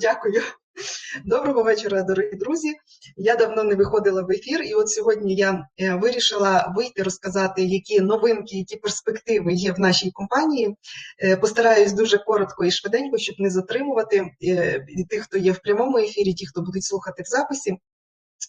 дякую. Доброго вечора, дорогі друзі. Я давно не виходила в ефір, і от сьогодні я е, вирішила вийти розказати, які новинки, які перспективи є в нашій компанії. Е, постараюсь дуже коротко і швиденько, щоб не затримувати е, і тих, хто є в прямому ефірі, ті, хто будуть слухати в записі.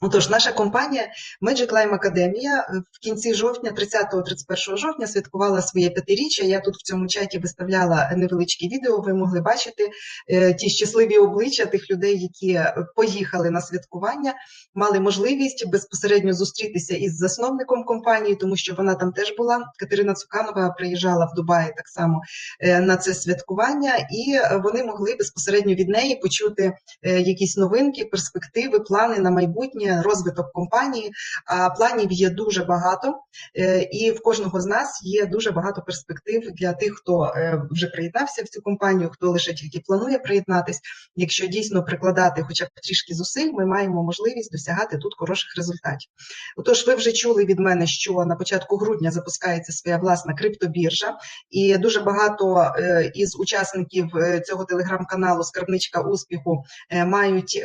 Отож, наша компанія Magic Lime Academia е, в кінці жовтня, 30-31 жовтня, святкувала своє п'ятиріччя. Я тут в цьому чаті виставляла невеличкі відео. Ви могли бачити е, ті щасливі обличчя тих людей, які е, поїхали на святкування, мали можливість безпосередньо зустрітися із засновником компанії, тому що вона там теж була. Катерина Цуканова приїжджала в Дубаї так само на це святкування, і вони могли безпосередньо від неї почути якісь новинки, перспективи, плани на майбутнє розвиток компанії. А планів є дуже багато, е, і в кожного з нас є дуже багато перспектив для тих, хто е, вже приєднався в цю компанію, хто лише тільки планує приєднатись. Якщо дійсно прикладати, хоча б трішки зусиль, ми маємо можливість досягати тут хороших результатів. Отож, ви вже чули від мене, що на початку грудня запускається своя власна криптобіржа, і дуже багато е, із учасників цього телеграм-каналу Скарбничка успіху мають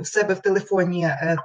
в себе в телефоні. Е,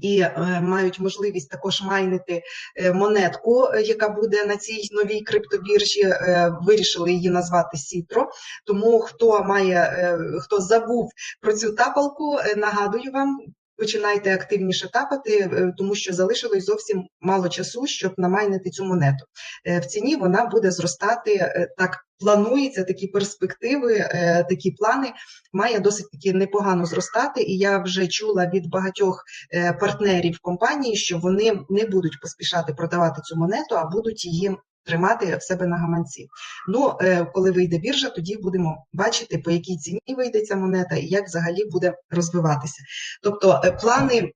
і е, мають можливість також майнити е, монетку, е, яка буде на цій новій криптобіржі. Е, вирішили її назвати Сітро. Тому хто має е, хто забув про цю тапалку, е, нагадую вам. Починайте активніше тапати, тому що залишилось зовсім мало часу, щоб намайнити цю монету. В ціні вона буде зростати так планується такі перспективи, е, такі плани має досить таки непогано зростати. І я вже чула від багатьох е, партнерів компанії, що вони не будуть поспішати продавати цю монету, а будуть її. Тримати в себе на гаманці. Ну, е, коли вийде біржа, тоді будемо бачити, по якій ціні вийде ця монета і як взагалі буде розвиватися. Тобто, плани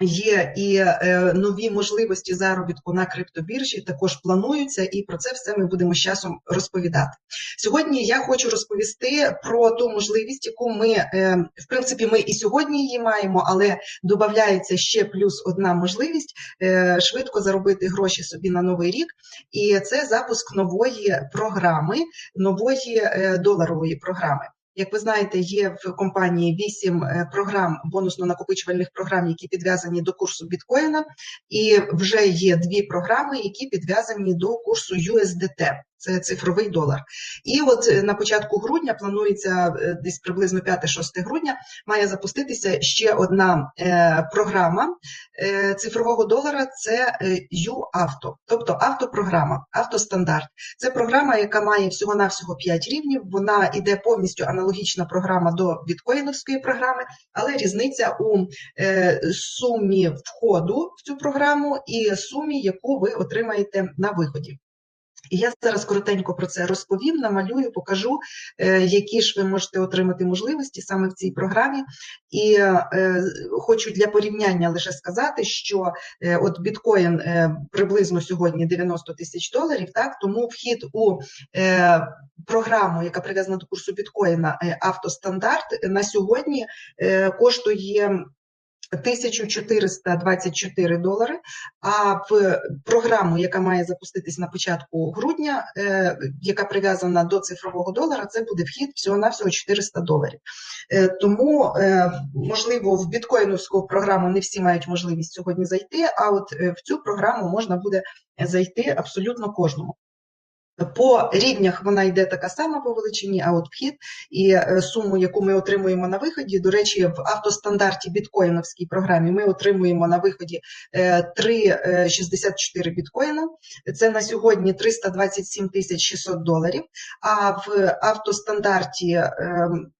Є і е, нові можливості заробітку на криптобіржі також плануються, і про це все ми будемо з часом розповідати. Сьогодні я хочу розповісти про ту можливість, яку ми е, в принципі ми і сьогодні її маємо, але додається ще плюс одна можливість е, швидко заробити гроші собі на новий рік, і це запуск нової програми, нової доларової програми. Як ви знаєте, є в компанії вісім е, програм бонусно-накопичувальних програм, які підв'язані до курсу біткоїна, і вже є дві програми, які підв'язані до курсу USDT це цифровий долар. І от е, на початку грудня планується е, десь приблизно 5-6 грудня, має запуститися ще одна е, програма цифрового долара це U-Auto, тобто автопрограма, автостандарт. Це програма, яка має всього-навсього 5 рівнів. Вона йде повністю аналогічна програма до біткоїновської програми, але різниця у сумі входу в цю програму і сумі, яку ви отримаєте на виході. І я зараз коротенько про це розповім, намалюю, покажу, е, які ж ви можете отримати можливості саме в цій програмі. І е, хочу для порівняння лише сказати, що е, от біткоін приблизно сьогодні 90 тисяч доларів, так тому вхід у програму, яка прив'язана до курсу біткоїна автостандарт, на сьогодні коштує 1424 долари. А в програму, яка має запуститись на початку грудня, е, яка прив'язана до цифрового долара, це буде вхід всього-навсього 400 доларів. Е, тому, е, можливо, в біткоїновську програму не всі мають можливість сьогодні зайти, а от в цю програму можна буде зайти абсолютно кожному. По рівнях вона йде така сама по величині, а от вхід і е, суму, яку ми отримуємо на виході. До речі, в автостандарті біткоїновській програмі ми отримуємо на виході 3,64 е, біткоїна. Це на сьогодні 327 тисяч 600 доларів. А в автостандарті ем, Е,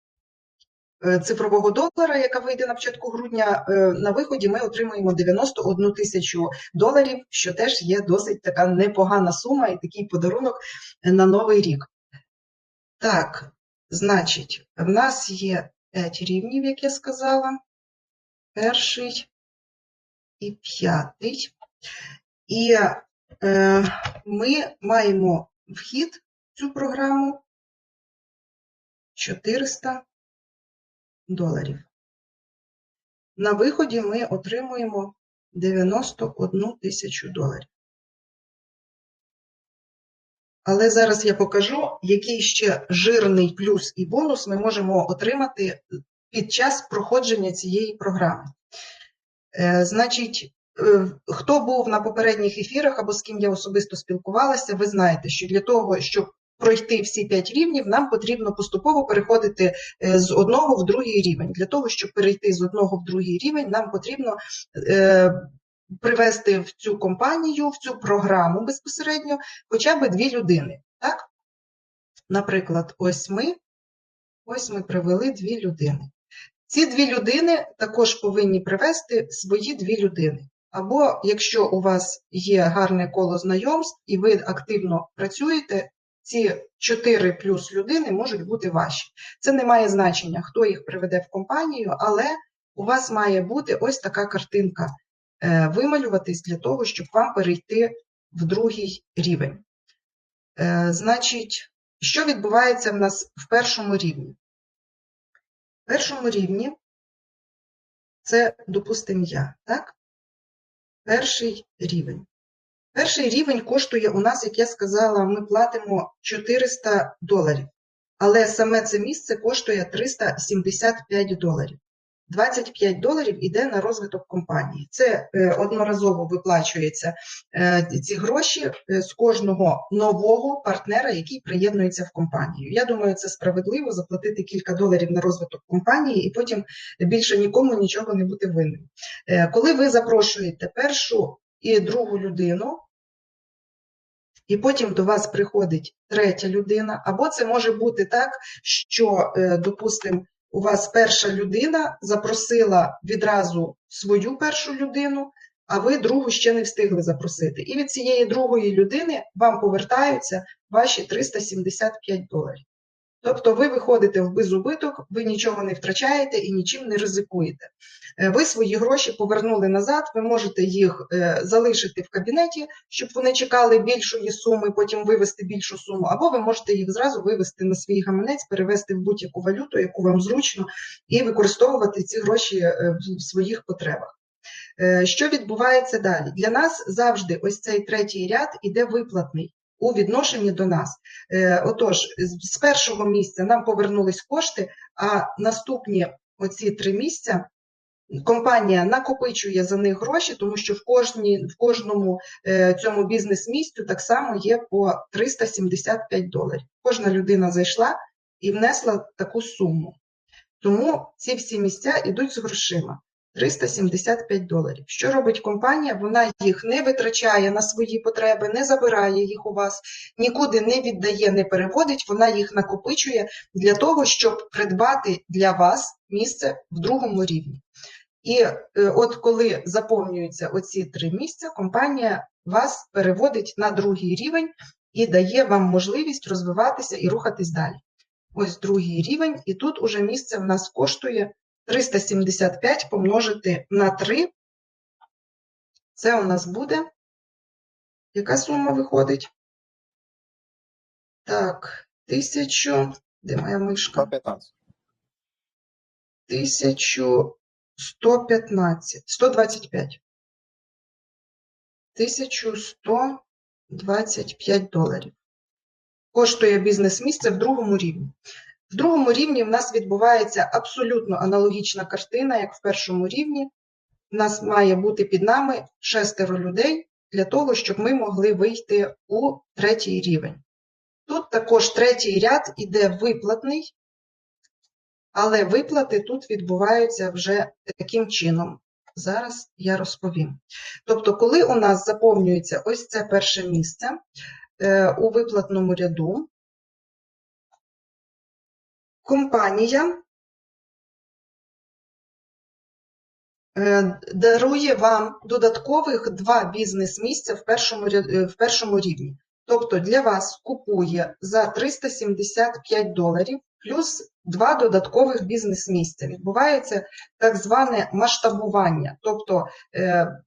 цифрового долара, яка вийде на початку грудня, е, на виході ми отримуємо 91 тисячу доларів, що теж є досить така непогана сума і такий подарунок на новий рік. Так, значить, в нас є 5 рівнів, як я сказала. Перший і п'ятий. І е, ми маємо вхід в цю програму 400 доларів. На виході ми отримуємо 91 тисячу доларів. Але зараз я покажу, який ще жирний плюс і бонус ми можемо отримати під час проходження цієї програми. Е, Значить, е, хто був на попередніх ефірах або з ким я особисто спілкувалася, ви знаєте, що для того, щоб пройти всі п'ять рівнів, нам потрібно поступово переходити е, з одного в другий рівень. Для того, щоб перейти з одного в другий рівень, нам потрібно е, привести в цю компанію, в цю програму безпосередньо хоча б дві людини. Так? Наприклад, ось ми, ось ми привели дві людини. Ці дві людини також повинні привести свої дві людини. Або якщо у вас є гарне коло знайомств і ви активно працюєте, ці 4 плюс людини можуть бути ваші. Це не має значення, хто їх приведе в компанію, але у вас має бути ось така картинка е, вималюватись для того, щоб вам перейти в другий рівень. Е, Значить, що відбувається в нас в першому рівні? В першому рівні це, допустимо, я, так? Перший рівень. Перший рівень коштує у нас, як я сказала, ми платимо 400 доларів. Але саме це місце коштує 375 доларів. 25 доларів йде на розвиток компанії. Це е, одноразово виплачується е, ці гроші е, з кожного нового партнера, який приєднується в компанію. Я думаю, це справедливо заплатити кілька доларів на розвиток компанії і потім більше нікому нічого не бути винним. Коли ви запрошуєте першу і другу людину, і потім до вас приходить третя людина, або це може бути так, що, допустимо, у вас перша людина запросила відразу свою першу людину, а ви другу ще не встигли запросити. І від цієї другої людини вам повертаються ваші 375 доларів. Тобто ви виходите в безубиток, ви нічого не втрачаєте і нічим не ризикуєте. Е, ви свої гроші повернули назад, ви можете їх е, залишити в кабінеті, щоб вони чекали більшої суми, потім вивести більшу суму, або ви можете їх зразу вивести на свій гаманець, перевести в будь-яку валюту, яку вам зручно, і використовувати ці гроші е, в своїх потребах. Що відбувається далі? Для нас завжди ось цей третій ряд іде виплатний у відношенні до нас. Е, отож, з першого місця нам повернулись кошти, а наступні оці три місця. Компанія накопичує за них гроші, тому що в кожній, в кожному е, цьому бізнес-місцю так само є по 375 доларів. Кожна людина зайшла і внесла таку суму. Тому ці всі місця йдуть з грошима. 375 доларів. Що робить компанія? Вона їх не витрачає на свої потреби, не забирає їх у вас, нікуди не віддає, не переводить, вона їх накопичує для того, щоб придбати для вас місце в другому рівні. І е, от коли заповнюються оці три місця, компанія вас переводить на другий рівень і дає вам можливість розвиватися і рухатись далі. Ось другий рівень, і тут уже місце в нас коштує 375 помножити на 3. Це у нас буде. Яка сума виходить? Так, 1000. Де моя мишка? 115. 1115. 125. 1125 доларів. Коштує бізнес-місце в другому рівні. В другому рівні в нас відбувається абсолютно аналогічна картина, як в першому рівні. У нас має бути під нами шестеро людей для того, щоб ми могли вийти у третій рівень. Тут також третій ряд іде виплатний, але виплати тут відбуваються вже таким чином. Зараз я розповім. Тобто, коли у нас заповнюється ось це перше місце е, у виплатному ряду, компанія е, дарує вам додаткових два бізнес-місця в першому, е, в першому рівні. Тобто для вас купує за 375 доларів плюс два додаткових бізнес-місця. Відбувається так зване масштабування. Тобто е,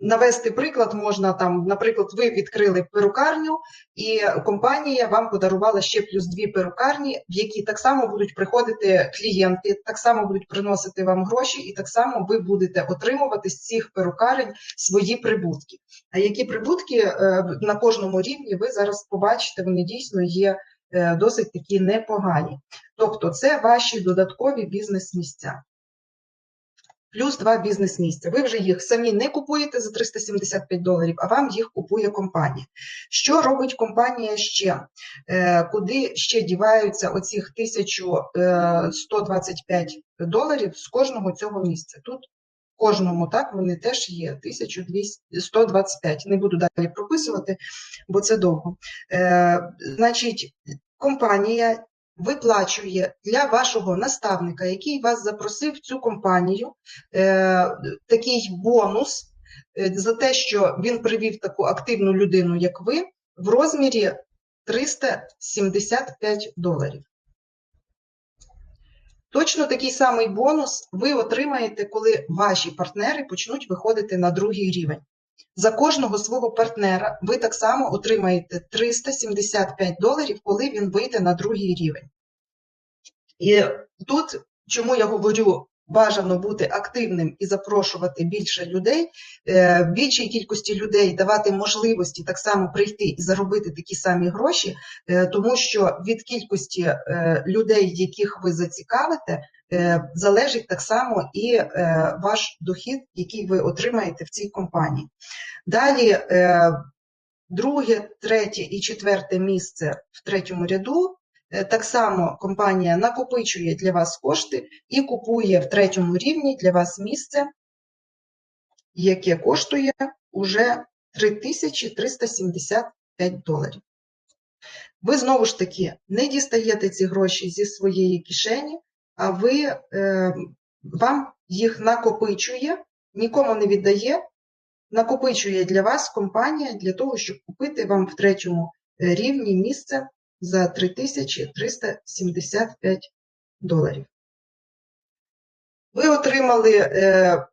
навести приклад можна там, наприклад, ви відкрили перукарню, і компанія вам подарувала ще плюс дві перукарні, в які так само будуть приходити клієнти, так само будуть приносити вам гроші, і так само ви будете отримувати з цих перукарень свої прибутки. А які прибутки е, на кожному рівні ви зараз побачите, вони дійсно є е, досить такі непогані. Тобто, це ваші додаткові бізнес-місця плюс два бізнес-місця. Ви вже їх самі не купуєте за 375 доларів, а вам їх купує компанія. Що робить компанія ще? Е, куди ще діваються оцих 1125 е, доларів з кожного цього місця? Тут кожному так вони теж є 1225. Не буду далі прописувати, бо це довго. Е, Значить, компанія виплачує для вашого наставника, який вас запросив в цю компанію, е, такий бонус е, за те, що він привів таку активну людину, як ви, в розмірі 375 доларів. Точно такий самий бонус ви отримаєте, коли ваші партнери почнуть виходити на другий рівень. За кожного свого партнера ви так само отримаєте 375 доларів, коли він вийде на другий рівень. І тут, чому я говорю, бажано бути активним і запрошувати більше людей, е, більшій кількості людей давати можливості так само прийти і заробити такі самі гроші, е, тому що від кількості е, людей, яких ви зацікавите, залежить так само і ваш дохід, який ви отримаєте в цій компанії. Далі. Друге, третє і четверте місце в третьому ряду так само компанія накопичує для вас кошти і купує в третьому рівні для вас місце, яке коштує уже 3375 доларів. Ви знову ж таки не дістаєте ці гроші зі своєї кишені, а ви, е, вам їх накопичує, нікому не віддає, накопичує для вас компанія для того, щоб купити вам в третьому е, рівні місце за 3375 доларів. Ви отримали е,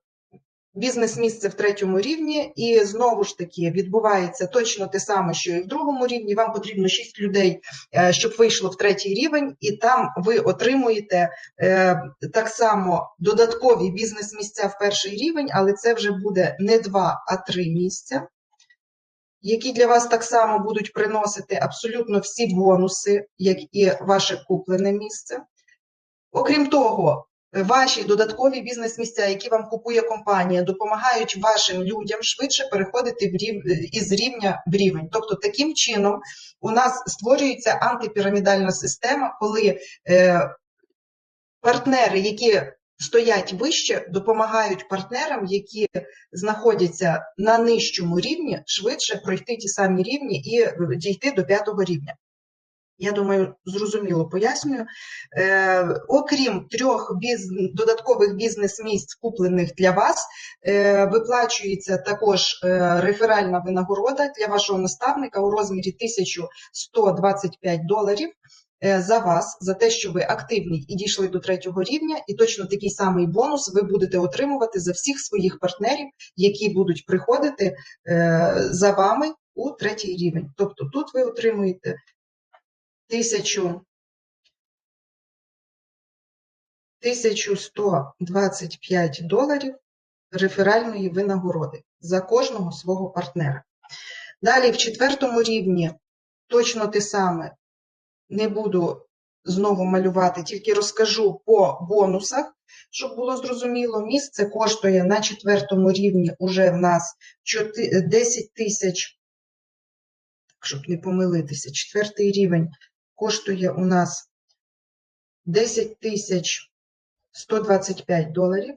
бізнес-місце в третьому рівні, і знову ж таки відбувається точно те саме, що і в другому рівні. Вам потрібно 6 людей, е, щоб вийшло в третій рівень, і там ви отримуєте е, так само додаткові бізнес-місця в перший рівень, але це вже буде не 2, а 3 місця які для вас так само будуть приносити абсолютно всі бонуси, як і ваше куплене місце. Окрім того, ваші додаткові бізнес-місця, які вам купує компанія, допомагають вашим людям швидше переходити в рів... із рівня в рівень. Тобто, таким чином у нас створюється антипірамідальна система, коли е, партнери, які стоять вище, допомагають партнерам, які знаходяться на нижчому рівні, швидше пройти ті самі рівні і дійти до п'ятого рівня. Я думаю, зрозуміло пояснюю. Е, Окрім трьох біз... додаткових бізнес-місць, куплених для вас, е, виплачується також е, реферальна винагорода для вашого наставника у розмірі 1125 доларів. Е, за вас, за те, що ви активні і дійшли до третього рівня, і точно такий самий бонус ви будете отримувати за всіх своїх партнерів, які будуть приходити е, за вами у третій рівень. Тобто тут ви отримуєте 1000 1125 доларів реферальної винагороди за кожного свого партнера. Далі, в четвертому рівні точно те саме не буду знову малювати, тільки розкажу по бонусах, щоб було зрозуміло. Місце коштує на четвертому рівні уже в нас 10 тисяч, щоб не помилитися, четвертий рівень коштує у нас 10 тисяч 125 доларів.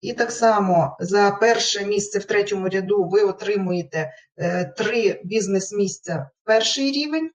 І так само за перше місце в третьому ряду ви отримуєте 3 е, бізнес-місця в перший рівень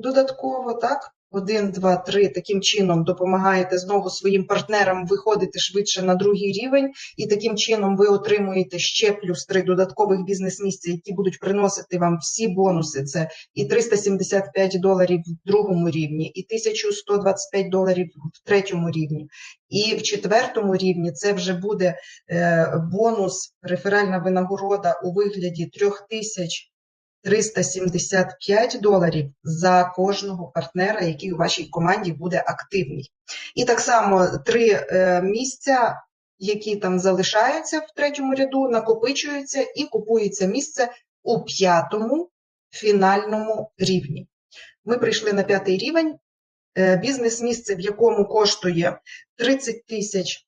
додатково, так? Один, два, три. Таким чином допомагаєте знову своїм партнерам виходити швидше на другий рівень, і таким чином ви отримуєте ще плюс три додаткових бізнес-місця, які будуть приносити вам всі бонуси. Це і 375 доларів в другому рівні, і 1125 доларів в третьому рівні. І в четвертому рівні це вже буде е, бонус, реферальна винагорода у вигляді 3000 375 доларів за кожного партнера, який у вашій команді буде активний. І так само три е, місця, які там залишаються в третьому ряду, накопичуються і купується місце у п'ятому фінальному рівні. Ми прийшли на п'ятий рівень. Е, бізнес-місце, в якому коштує 30 тисяч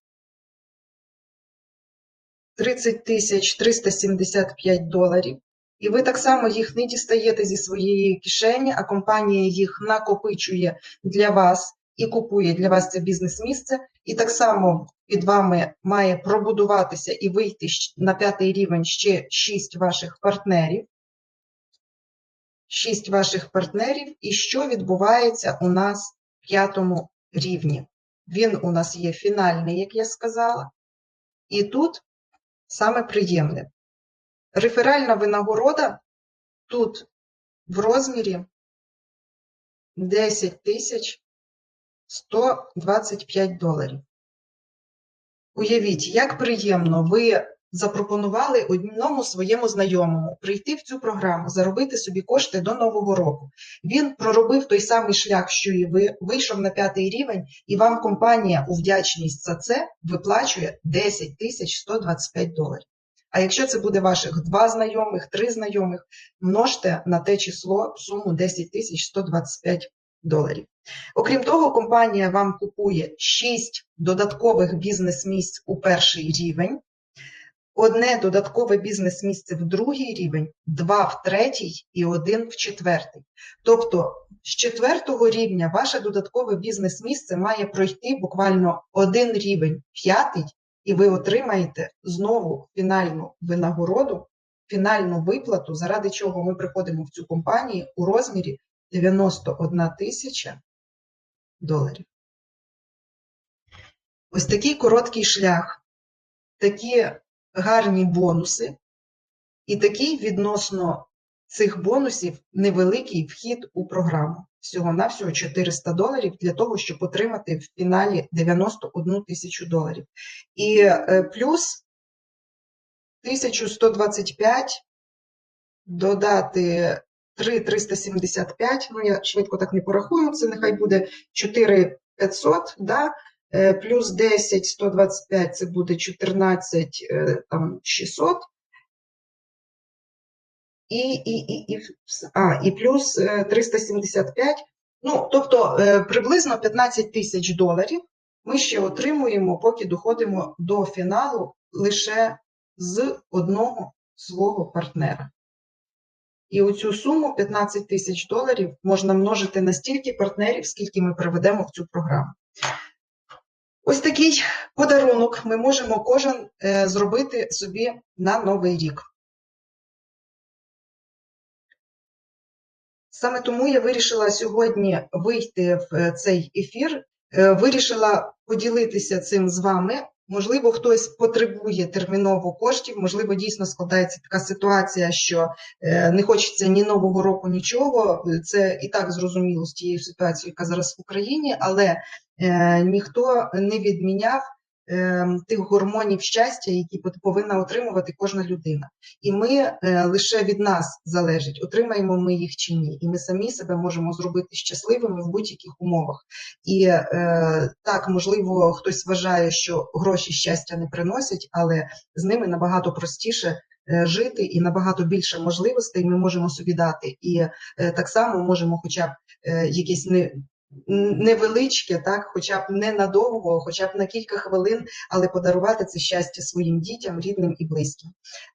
30 тисяч 375 доларів. І ви так само їх не дістаєте зі своєї кишені, а компанія їх накопичує для вас і купує для вас це бізнес-місце. І так само під вами має пробудуватися і вийти на п'ятий рівень ще шість ваших партнерів. Шість ваших партнерів, і що відбувається у нас в п'ятому рівні. Він у нас є фінальний, як я сказала, і тут саме приємне. Реферальна винагорода тут в розмірі 10 тисяч 125 доларів. Уявіть, як приємно ви запропонували одному своєму знайомому прийти в цю програму, заробити собі кошти до Нового року. Він проробив той самий шлях, що і ви, вийшов на п'ятий рівень, і вам компанія у вдячність за це виплачує 10 тисяч 125 доларів. А якщо це буде ваших два знайомих, три знайомих, множте на те число суму 10 тисяч 125 доларів. Окрім того, компанія вам купує 6 додаткових бізнес-місць у перший рівень, одне додаткове бізнес-місце в другий рівень, два в третій і один в четвертий. Тобто з четвертого рівня ваше додаткове бізнес-місце має пройти буквально один рівень, п'ятий, і ви отримаєте знову фінальну винагороду, фінальну виплату, заради чого ми приходимо в цю компанію у розмірі 91 тисяча доларів. Ось такий короткий шлях, такі гарні бонуси, і такий відносно цих бонусів невеликий вхід у програму. Всього-навсього 400 доларів для того, щоб отримати в фіналі 91 тисячу доларів. І е, плюс 1125 додати 3,375, ну я швидко так не порахую, це нехай буде 4,500, да? Е, плюс 10, 125 це буде 14 е, там, 600, і і, і, і, а, і плюс 375. Е, ну, тобто приблизно 15 тисяч доларів ми ще отримуємо, поки доходимо до фіналу лише з одного свого партнера. І оцю суму 15 тисяч доларів можна множити на стільки партнерів, скільки ми проведемо в цю програму. Ось такий подарунок ми можемо кожен е, зробити собі на новий рік. Саме тому я вирішила сьогодні вийти в е, цей ефір, е, вирішила поділитися цим з вами. Можливо, хтось потребує терміново коштів, можливо, дійсно складається така ситуація, що е, не хочеться ні нового року, нічого. Це і так зрозуміло з тією ситуацією, яка зараз в Україні, але ніхто не відміняв тих гормонів щастя, які повинна отримувати кожна людина. І ми е, лише від нас залежить, отримаємо ми їх чи ні. І ми самі себе можемо зробити щасливими в будь-яких умовах. І е, так, можливо, хтось вважає, що гроші щастя не приносять, але з ними набагато простіше. Е, жити і набагато більше можливостей ми можемо собі дати, і так само можемо, хоча б якісь не невеличке, так, хоча б не надовго, хоча б на кілька хвилин, але подарувати це щастя своїм дітям, рідним і близьким,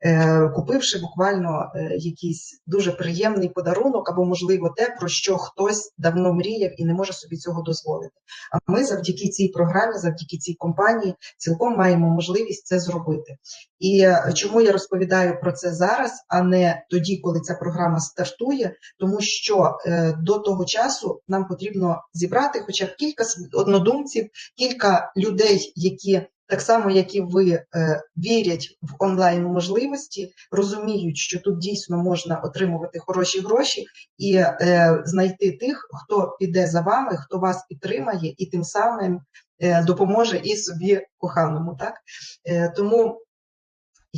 е, купивши буквально е, якийсь дуже приємний подарунок, або, можливо, те, про що хтось давно мріяв і не може собі цього дозволити. А ми завдяки цій програмі, завдяки цій компанії, цілком маємо можливість це зробити. І е, чому я розповідаю про це зараз, а не тоді, коли ця програма стартує, тому що до того часу нам потрібно зібрати хоча б кілька однодумців, кілька людей, які так само, як і ви, е, вірять в онлайн можливості, розуміють, що тут дійсно можна отримувати хороші гроші і е, знайти тих, хто піде за вами, хто вас підтримає, і тим самим е, допоможе і собі коханому. Так? Тому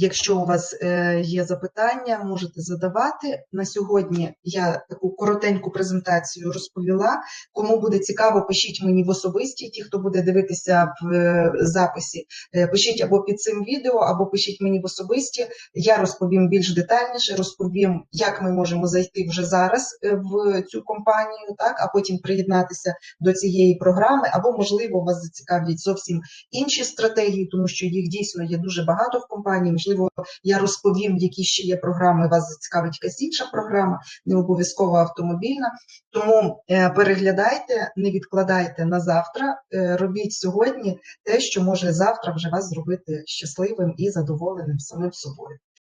Якщо у вас е, є запитання, можете задавати. На сьогодні я таку коротеньку презентацію розповіла. Кому буде цікаво, пишіть мені в особисті, ті, хто буде дивитися в е, записі, е, пишіть або під цим відео, або пишіть мені в особисті. Я розповім більш детальніше, розповім, як ми можемо зайти вже зараз в цю компанію, так, а потім приєднатися до цієї програми, або, можливо, вас зацікавлять зовсім інші стратегії, тому що їх дійсно є дуже багато в компанії. Можливо, я розповім, які ще є програми. Вас зацікавить якась інша програма, не обов'язково автомобільна. Тому е, переглядайте, не відкладайте на завтра. е, Робіть сьогодні те, що може завтра вже вас зробити щасливим і задоволеним самим собою.